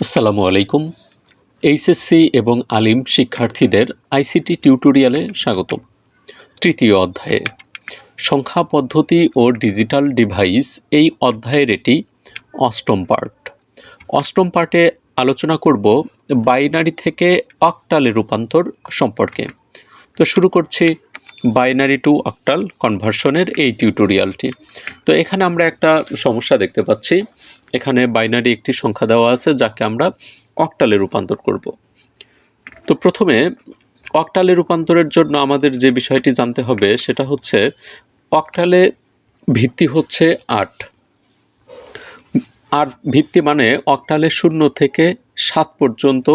আসসালামু আলাইকুম। এইচএসসি এবং আলিম শিক্ষার্থীদের আইসিটি টিউটোরিয়ালে স্বাগত তৃতীয় অধ্যায়ে। সংখ্যা পদ্ধতি ও ডিজিটাল ডিভাইস এই অধ্যায়ের এটি অষ্টম পার্ট অষ্টম পার্টে আলোচনা করব বাইনারি থেকে অকটালে রূপান্তর সম্পর্কে। তো শুরু করছি বাইনারি টু অক্টাল কনভার্সনের এই টিউটোরিয়ালটি। তো এখানে আমরা একটা সমস্যা দেখতে পাচ্ছি। এখানে বাইনারি একটি সংখ্যা দেওয়া আছে, যাকে আমরা অক্টালে রূপান্তর করব। তো প্রথমে অক্টালে রূপান্তরের জন্য আমাদের যে বিষয়টি জানতে হবে, সেটা হচ্ছে অক্টালে ভিত্তি হচ্ছে আট। আট ভিত্তি মানে অক্টালে শূন্য থেকে সাত পর্যন্ত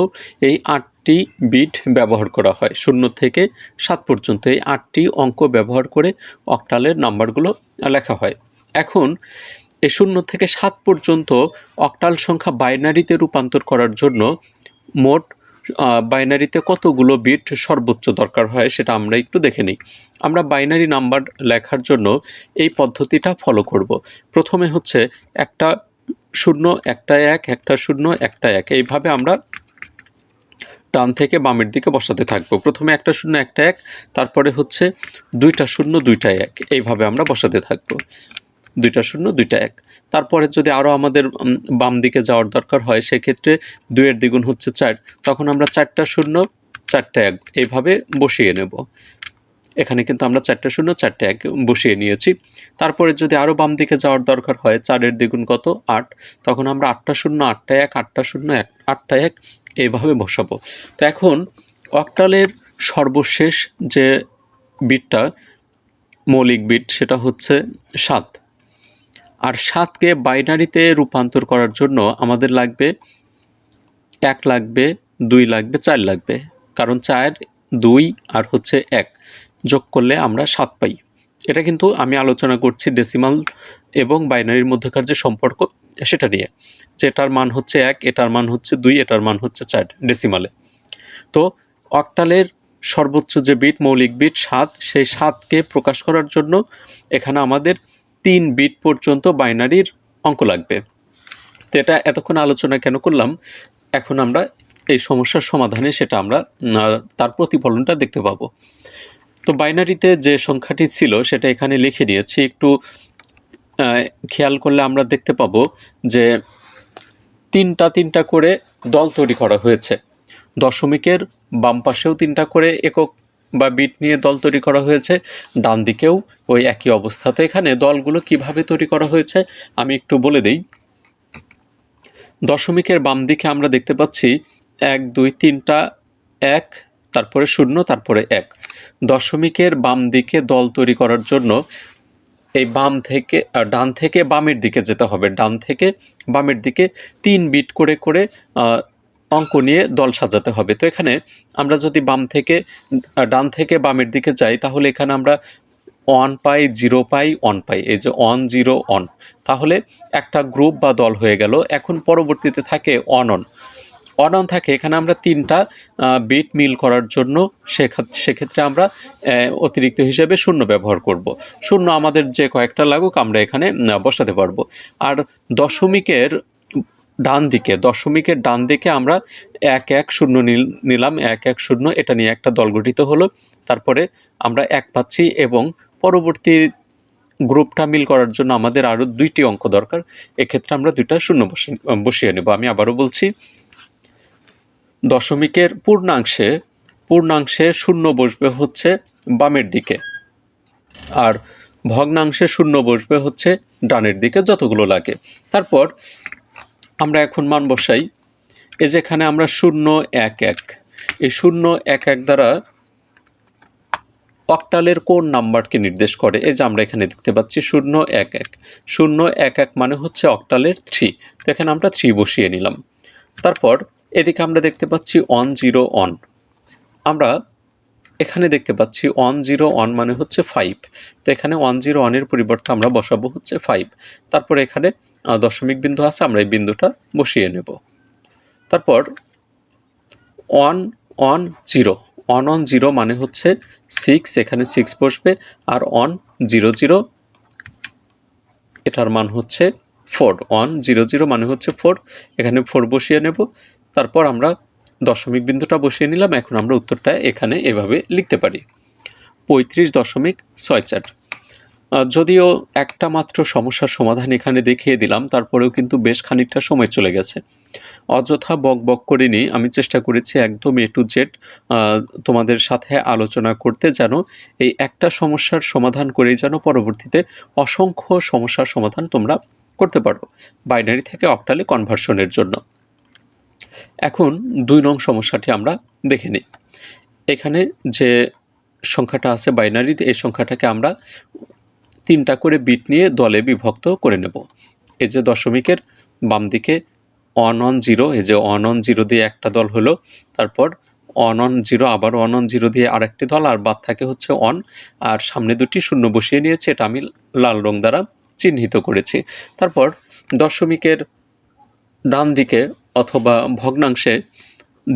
এই আটটি বিট ব্যবহার করা হয়। শূন্য থেকে সাত পর্যন্ত এই আটটি অঙ্ক ব্যবহার করে অক্টালের নাম্বারগুলো লেখা হয়। এখন এই শূন্য থেকে সাত পর্যন্ত অক্টাল সংখ্যা বাইনারিতে রূপান্তর করার জন্য মোট বাইনারিতে কতগুলো বিট সর্বোচ্চ দরকার হয় সেটা আমরা একটু দেখে নিই। আমরা বাইনারি নাম্বার লেখার জন্য এই পদ্ধতিটা ফলো করব। প্রথমে হচ্ছে একটা শূন্য, একটা এক, একটা শূন্য, একটা এক। এইভাবে আমরা ডান থেকে বামের দিকে বসাতে থাকব। প্রথমে একটা শূন্য, একটা এক, তারপরে হচ্ছে দুইটা শূন্য, দুইটা এক। এইভাবে আমরা বসাতে থাকব। দুইটা শূন্য, দুইটা এক। তারপরে যদি আরও আমাদের বাম দিকে যাওয়ার দরকার হয়, সেক্ষেত্রে দুইয়ের দ্বিগুণ হচ্ছে চার। তখন আমরা চারটা শূন্য, চারটা এক এইভাবে বসিয়ে নেব। এখানে কিন্তু আমরা চারটা শূন্য, চারটে এক বসিয়ে নিয়েছি। তারপরে যদি আরও বাম দিকে যাওয়ার দরকার হয়, চারের দ্বিগুণ কত? আট। তখন আমরা আটটা শূন্য, আটটা এক, আটটা শূন্য এক, আটটা এক এইভাবে বসাবো। তো এখন অক্টালের সর্বশেষ যে বিটটা, মৌলিক বিট, সেটা হচ্ছে সাত। আর সাতকে বাইনারিতে রূপান্তর করার জন্য আমাদের লাগবে এক লাগবে, দুই লাগবে, চার লাগবে। কারণ চার, দুই আর হচ্ছে এক। যোগ করলে আমরা সাত পাই। এটা কিন্তু আমি আলোচনা করছি ডেসিমাল এবং বাইনারির মধ্যকার যে সম্পর্ক, সেটা নিয়ে। যেটার মান হচ্ছে এক, এটার মান হচ্ছে দুই, এটার মান হচ্ছে চার ডেসিমালে তো অক্টালের সর্বোচ্চ যে বিট, মৌলিক বিট সাত, সেই সাতকে প্রকাশ করার জন্য এখানে আমাদের তিন বিট পর্যন্ত বাইনারির অঙ্ক লাগবে। তো এটা এতক্ষণ আলোচনা কেন করলাম? এখন আমরা এই সমস্যার সমাধানে সেটা আমরা তার প্রতিফলনটা দেখতে পাবো। তো বাইনারিতে যে সংখ্যাটি ছিল সেটা এখানে লিখে নিয়েছি একটু খেয়াল করলে আমরা দেখতে পাবো যে তিনটা তিনটা করে দল তৈরি করা হয়েছে। দশমিকের বাম পাশেও তিনটা করে একক বা বিট নিয়ে দল তৈরি করা হয়েছে। ডান দিকেও ওই একই অবস্থা। তো এখানে দলগুলো কীভাবে তৈরি করা হয়েছে, আমি একটু বলে দিই। দশমিকের বাম দিকে আমরা দেখতে পাচ্ছি, এক, দুই, তিনটা, এক, তারপরে শূন্য, তারপরে এক। দশমিকের বাম দিকে দল তৈরি করার জন্য এই বাম থেকে ডান থেকে বামের দিকে যেতে হবে। ডান থেকে বামের দিকে তিন বিট করে করে অঙ্ক নিয়ে দল সাজাতে হবে। তো এখানে আমরা যদি বাম থেকে, ডান থেকে বামের দিকে যাই, তাহলে এখানে আমরা ওয়ান পাই জিরো পাই অন পাই, এই যে অন জিরো অন তাহলে একটা গ্রুপ বা দল হয়ে গেল। এখন পরবর্তীতে থাকে অন অন অন অন থাকে, এখানে আমরা তিনটা বিট মিল করার জন্য সেক্ষেত্রে আমরা অতিরিক্ত হিসেবে শূন্য ব্যবহার করব। শূন্য আমাদের যে কয়েকটা লাগুক, আমরা এখানে বসাতে পারব। আর দশমিকের ডান দিকে, দশমিকের ডান দিকে আমরা এক এক শূন্য নিল- নিলাম, এক এক শূন্য, এটা নিয়ে একটা দল গঠিত হলো। তারপরে আমরা এক পাচ্ছি এবং পরবর্তী গ্রুপটা মিল করার জন্য আমাদের আরও দুইটি অঙ্ক দরকার। এক্ষেত্রে আমরা দুইটা শূন্য বসে, বসিয়ে নেব। আমি আবারও বলছি, দশমিকের পূর্ণাংশে পূর্ণাংশে শূন্য বসবে হচ্ছে বামের দিকে আর ভগ্নাংশে শূন্য বসবে হচ্ছে ডানের দিকে, যতগুলো লাগে। তারপর আমরা এখন মান বসাই। এই যেখানে আমরা শূন্য, এক এক। এই শূন্য, এক এক দ্বারা অক্টালের কোন নাম্বারকে নির্দেশ করে? এই যে আমরা এখানে দেখতে পাচ্ছি শূন্য, এক এক। শূন্য, এক এক মানে হচ্ছে অক্টালের থ্রি। তো এখানে আমরা থ্রি বসিয়ে নিলাম। তারপর এদিকে আমরা দেখতে পাচ্ছি অন জিরো অন আমরা এখানে দেখতে পাচ্ছি ওয়ান, জিরো, ওয়ান মানে হচ্ছে ফাইভ। তো এখানে ওয়ান, জিরো, ওয়ানের পরিবর্তে আমরা বসাবো হচ্ছে ফাইভ। তারপর এখানে দশমিক বিন্দু আছে, আমরা এই বিন্দুটা বসিয়ে নেব। তারপর one one zero one one zero মানে হচ্ছে সিক্স এখানে সিক্স বসবে, আর ওয়ান জিরো জিরো এটার মান হচ্ছে ফোর ওয়ান জিরো জিরো মানে হচ্ছে ফোর এখানে ফোর বসিয়ে নেব। তারপর আমরা দশমিক বিন্দুটা বসিয়ে নিলাম, এখন আমরা উত্তরটা এখানে এভাবে লিখতে পারি। পঁয়ত্রিশ দশমিক ছয় চার। যদিও একটা মাত্র সমস্যার সমাধান এখানে দেখিয়ে দিলাম, তারপরেও কিন্তু বেশ খানিকটা সময় চলে গেছে। অযথা বক বক করিনি আমি চেষ্টা করেছি একদম এ টু জেড তোমাদের সাথে আলোচনা করতে যেন এই একটা সমস্যার সমাধান করেই যেন পরবর্তীতে অসংখ্য সমস্যার সমাধান তোমরা করতে পারো, বাইনারি থেকে অক্টালে কনভার্সনের জন্য। এখন দুই নং সমস্যাটি আমরা দেখে নিই। এখানে যে সংখ্যাটা আছে বাইনারির, এই সংখ্যাটাকে আমরা তিনটা করে বিট নিয়ে দলে বিভক্ত করে নেব। এই যে দশমিকের বাম দিকে অন অন জিরো এই যে অন অন জিরো দিয়ে একটা দল হলো, তারপর অন অন জিরো আবার অন অন জিরো দিয়ে আরেকটি দল, আর বাদ থাকে হচ্ছে অন আর সামনে দুটি শূন্য বসিয়ে নিয়েছে, এটা আমি লাল রং দ্বারা চিহ্নিত করেছি। তারপর দশমিকের ডান দিকে অথবা ভগ্নাংশে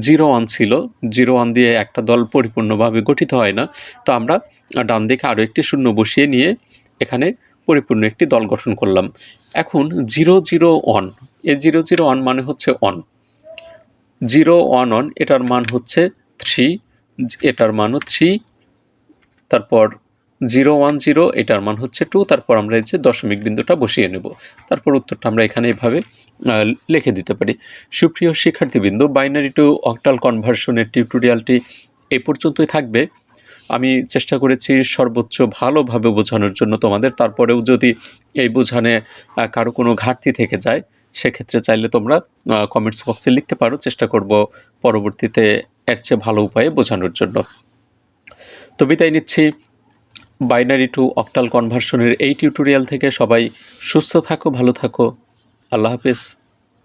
জিরো ওয়ান ছিল জিরো ওয়ান দিয়ে একটা দল পরিপূর্ণভাবে গঠিত হয় না, তো আমরা ডান দিকে আরও একটি শূন্য বসিয়ে নিয়ে এখানে পরিপূর্ণ একটি দল গঠন করলাম। এখন জিরো জিরো ওয়ান। এই জিরো জিরো ওয়ান মানে হচ্ছে অন জিরো ওয়ান ওয়ান, এটার মান হচ্ছে থ্রি, এটার মানও থ্রি। তারপর জিরো ওয়ান জিরো, এটার মান হচ্ছে টু। তারপর আমরা এই যে দশমিক বিন্দুটা বসিয়ে নেব। তারপর উত্তরটা আমরা এখানে এভাবে লিখে দিতে পারি। সুপ্রিয় শিক্ষার্থীবৃন্দ বাইনারি টু অক্টাল কনভার্সনের টিউটোরিয়ালটি এই পর্যন্তই থাকবে। আমি চেষ্টা করেছি সর্বোচ্চ ভালোভাবে বোঝানোর জন্য তোমাদের। তারপরেও যদি এই বোঝানে কারও কোনো ঘাটতি থেকে যায়, সেক্ষেত্রে চাইলে তোমরা কমেন্টস বক্সে লিখতে পারো। চেষ্টা করব পরবর্তীতে এর চেয়ে ভালো উপায়ে বোঝানোর জন্য। তো বিদায় নিচ্ছি। বাইনারি টু অক্টাল কনভার্সনের এই টিউটোরিয়াল থেকে সবাই সুস্থ থাকো, ভালো থাকো। আল্লাহ হাফেজ।